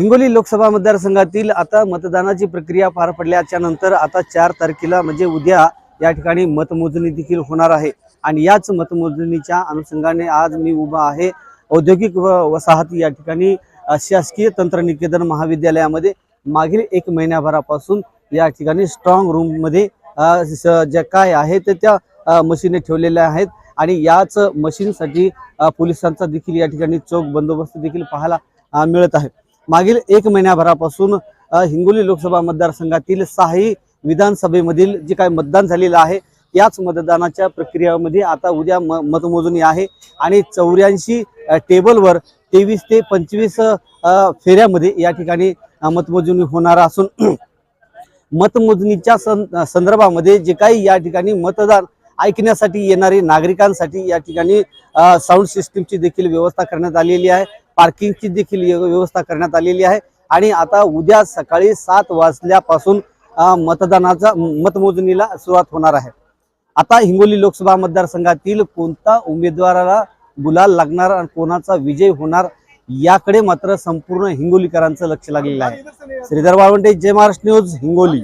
हिंगोली लोकसभा मतदारसंघातील आता मतदानाची प्रक्रिया पार पडल्याच्या नंतर आता चार तारखेला म्हणजे उद्या या ठिकाणी मतमोजणी देखील होणार आहे. आणि याच मतमोजणीच्या अनुषंगाने आज मी उभा आहे. औद्योगिक व वसाहती या ठिकाणी शासकीय तंत्रनिकेतन महाविद्यालयामध्ये मागील एक महिन्याभरापासून या ठिकाणी स्ट्रॉंग रूममध्ये स- ज्या काय आहे ते त्या मशीने ठेवलेल्या आहेत. आणि याच मशीनसाठी पोलिसांचा देखील या ठिकाणी चोख बंदोबस्त देखील पाहायला मिळत आहे. मागील एक महिन्याभरापासून हिंगोली लोकसभा मतदारसंघातील सहाही विधानसभेमधील जे काही मतदान झालेलं आहे याच मतदानाच्या प्रक्रियामध्ये आता उद्या म मतमोजणी आहे. आणि चौऱ्याऐंशी टेबलवर तेवीस ते पंचवीस फेऱ्यामध्ये या ठिकाणी मतमोजणी होणार असून मतमोजणीच्या सं संदर्भामध्ये जे काही या ठिकाणी मतदान ऐकण्यासाठी येणारे नागरिकांसाठी या ठिकाणी साऊंड सिस्टीमची देखील व्यवस्था करण्यात आलेली आहे. पार्किंगची देखील व्यवस्था करण्यात आलेली आहे. आणि आता उद्या सकाळी सात वाजल्यापासून मतदानाचा मतमोजणीला सुरुवात होणार आहे. आता हिंगोली लोकसभा मतदारसंघातील कोणता उमेदवाराला गुलाल लागणार आणि कोणाचा विजय होणार याकडे मात्र संपूर्ण हिंगोलीकरांचं लक्ष लागलेलं आहे. श्रीधर वाळवंटे जय महाराष्ट्र न्यूज हिंगोली.